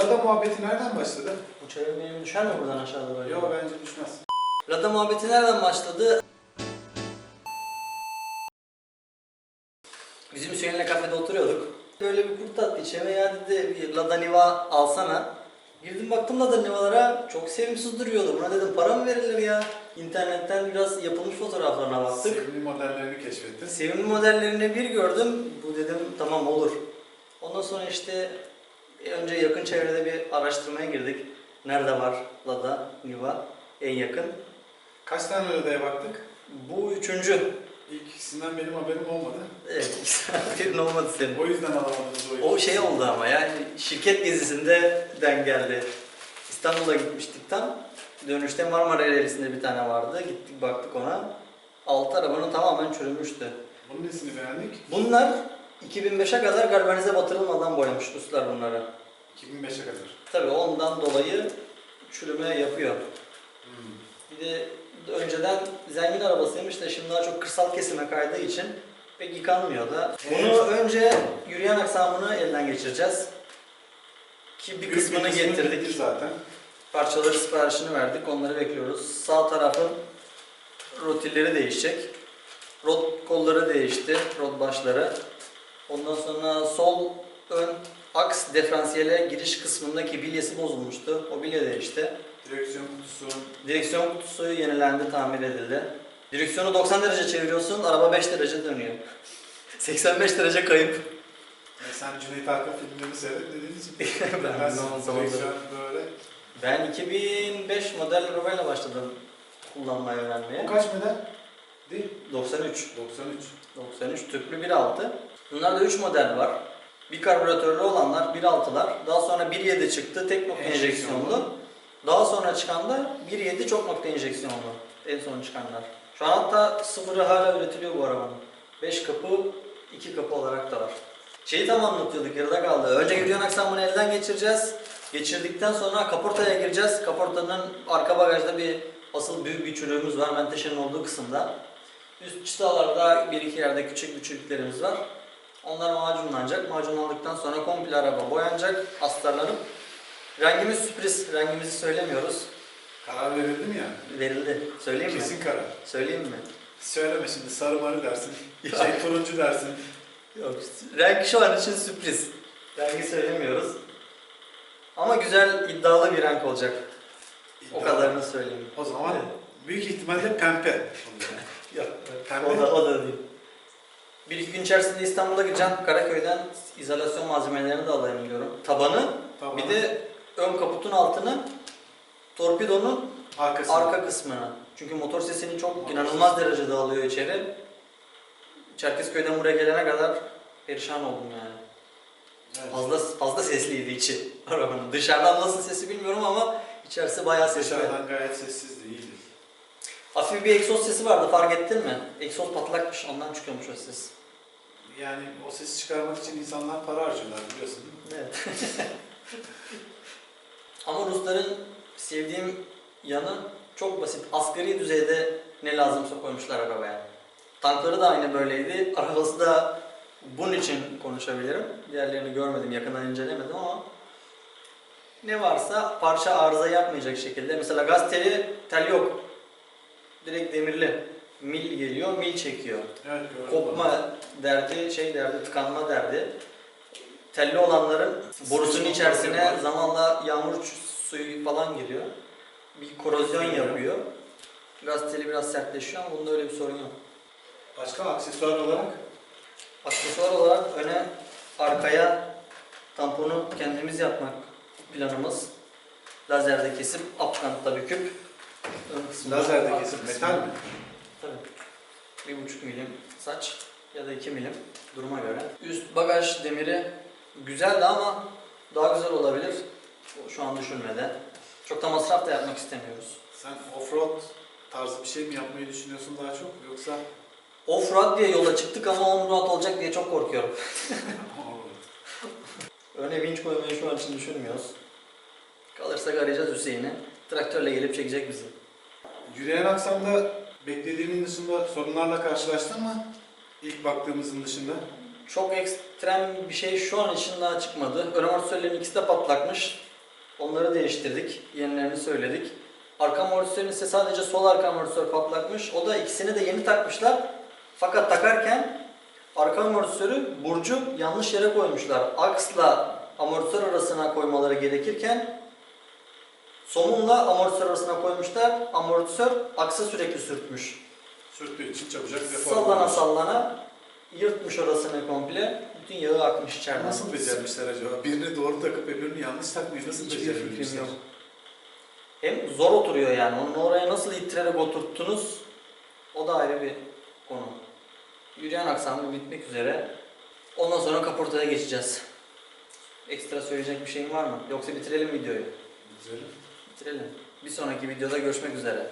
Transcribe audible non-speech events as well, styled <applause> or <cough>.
Lada muhabbeti nereden başladı? Bu benim düşer mi buradan aşağıda böyle? Yok bence düşmez. Lada muhabbeti nereden başladı? Bizim Hüseyin'le kafede oturuyorduk. Böyle bir kurt attı içime ya dedi bir Lada Niva alsana. Girdim baktım Lada Niva'lara çok sevimsiz duruyordu. Buna dedim para mı verilir ya? İnternetten biraz yapılmış fotoğraflarına baktık. Sevimli modellerini keşfettin. Sevimli modellerini bir gördüm. Bu dedim tamam olur. Ondan sonra işte önce yakın çevrede bir araştırmaya girdik. Nerede var Lada, Niva en yakın. Kaç tane Lada'ya baktık? Bu üçüncü. İlk ikisinden benim haberim olmadı. Evet, <laughs> bir olmadı senin. O yüzden alamadınız o O şey oldu ama yani şirket gezisinde den geldi. İstanbul'a gitmiştik tam. Dönüşte Marmara Rellisi'nde bir tane vardı. Gittik baktık ona. Altı arabanın tamamen çürümüştü. Bunun nesini beğendik? Bunlar 2005'e kadar galvanize batırılmadan boyamış Ruslar bunları. 2005'e kadar. Tabii ondan dolayı çürüme yapıyor. Hmm. Bir de önceden zengin arabasıymış da şimdi daha çok kırsal kesime kaydığı için pek yıkanmıyor da. Bunu Evet. önce yürüyen aksamını elden geçireceğiz. Ki bir kısmını kısmı getirdik. bitti zaten. Parçaları siparişini verdik. Onları bekliyoruz. Sağ tarafın rotilleri değişecek. Rot kolları değişti. Rot başları. Ondan sonra sol ön aks diferansiyele giriş kısmındaki bilyesi bozulmuştu. O bilye değişti. Direksiyon kutusu. Direksiyon kutusu yenilendi, tamir edildi. Direksiyonu 90 derece çeviriyorsun, araba 5 derece dönüyor. <laughs> 85 derece kayıp. E sen Cüneyt Arkın filmlerini seyret dediğiniz için. <laughs> Ben Ben direksiyon böyle. Ben 2005 model arabayla başladım kullanmaya öğrenmeye. Bu kaç model? Değil. 93. 93. 93 tüplü 1.6. Bunlarda 3 model var. Bir karbüratörlü olanlar 1.6'lar. Daha sonra 1.7 çıktı tek nokta Enjeksiyonlu. enjeksiyonlu. Daha sonra çıkan da 1.7 çok nokta enjeksiyonlu. En son çıkanlar. Şu an hatta sıfırı hala üretiliyor bu arabanın. 5 kapı, 2 kapı olarak da var. Şeyi tam anlatıyorduk yarıda kaldı. Önce yürüyen aksamını elden geçireceğiz. Geçirdikten sonra kaportaya gireceğiz. Kaportanın arka bagajda bir asıl büyük bir çürüğümüz var. Menteşenin olduğu kısımda. Üst çıtalarda bir iki yerde küçük bir çürüklerimiz var. Onlar macunlanacak. Macunlandıktan sonra komple araba boyanacak. Astarlanıp. Rengimiz sürpriz. Rengimizi söylemiyoruz. Karar verildi mi yani? Verildi. Söyleyeyim mi? Kesin karar. Söyleyeyim mi? Söyleme şimdi sarı marı dersin. <laughs> Ya. Şey turuncu dersin. Yok. Renk şu an için sürpriz. Rengi söylemiyoruz. Ama güzel iddialı bir renk olacak. O kadarını söyleyeyim. O zaman büyük ihtimalle pembe. <laughs> Yok. Pembe. O da, o da değil. Bir iki gün içerisinde İstanbul'a gideceğim. Karaköy'den izolasyon malzemelerini de alayım diyorum. Tabanı, Tamam. bir de ön kaputun altını, torpidonun arkası. arka kısmını. Çünkü motor sesini çok Motor inanılmaz derecede alıyor içeri. Çerkezköy'den buraya gelene kadar perişan oldum yani. Evet. Fazla fazla sesliydi içi arabanın. Dışarıdan nasıl sesi bilmiyorum ama içerisi bayağı sesli. Dışarıdan gayet sessizdi, iyiydi. Hafif bir egzoz sesi vardı fark ettin mi? Egzoz patlakmış ondan çıkıyormuş o ses. Yani o sesi çıkarmak için insanlar para harcıyorlar biliyorsun? Evet. <laughs> Ama Rusların sevdiğim yanı çok basit. Asgari düzeyde ne lazımsa koymuşlar arabaya. Tankları da aynı böyleydi. Arabası da bunun için konuşabilirim. Diğerlerini görmedim, yakından incelemedim ama ne varsa parça arıza yapmayacak şekilde. Mesela gaz teli tel yok. Direkt demirli. Mil geliyor, mil çekiyor. Evet gördüm. Kopma derdi, şey derdi, tıkanma derdi. Telli olanların borusunun içerisine zamanla yağmur suyu falan giriyor. Bir korozyon yapıyor. Gaz teli biraz sertleşiyor ama bunda öyle bir sorun yok. Başka aksesuar olarak Aksesuar olarak öne, arkaya tamponu kendimiz yapmak planımız. Lazerde kesip upkantta büküp ön kısmını, lazerde kesip metal mi? Tabii. Bir buçuk milim saç ya da iki milim duruma göre. Üst bagaj demiri güzeldi ama daha güzel olabilir. Şu an düşünmede. Çok da masraf da yapmak istemiyoruz. Sen offroad tarzı bir şey mi yapmayı düşünüyorsun daha çok yoksa Offroad diye yola çıktık ama onroad olacak diye çok korkuyorum. <laughs> Öne vinç koymayı şu an için düşünmüyoruz. Kalırsak arayacağız Hüseyin'i. Traktörle gelip çekecek bizi. Yürüyen aksamda beklediğimin dışında sorunlarla karşılaştın mı? İlk baktığımızın dışında. Çok ekstrem bir şey şu an için daha çıkmadı. Ön amortisörlerin ikisi de patlakmış. Onları değiştirdik. Yenilerini söyledik. Arka amortisörün ise sadece sol arka amortisör patlakmış. O da ikisini de yeni takmışlar. Fakat takarken arka amortisörü burcu yanlış yere koymuşlar. Aksla amortisör arasına koymaları gerekirken somunla amortisör arasına koymuşlar. Amortisör aksa sürekli sürtmüş. Sürttüğü için çabucak deforme Sallana olmuş. sallana yırtmış orasını komple. Bütün yağı akmış içeriden. Nasıl becermişler acaba? Birini doğru takıp öbürünü yanlış takmayı nasıl Hiçbir fikrim yok. Hem zor oturuyor yani. Onu oraya nasıl ittirerek oturttunuz? O da ayrı bir konu. Yürüyen aksamı bitmek üzere. Ondan sonra kaportaya geçeceğiz. Ekstra söyleyecek bir şeyin var mı? Yoksa bitirelim videoyu. Güzel. Bitirelim. Bir sonraki videoda görüşmek üzere.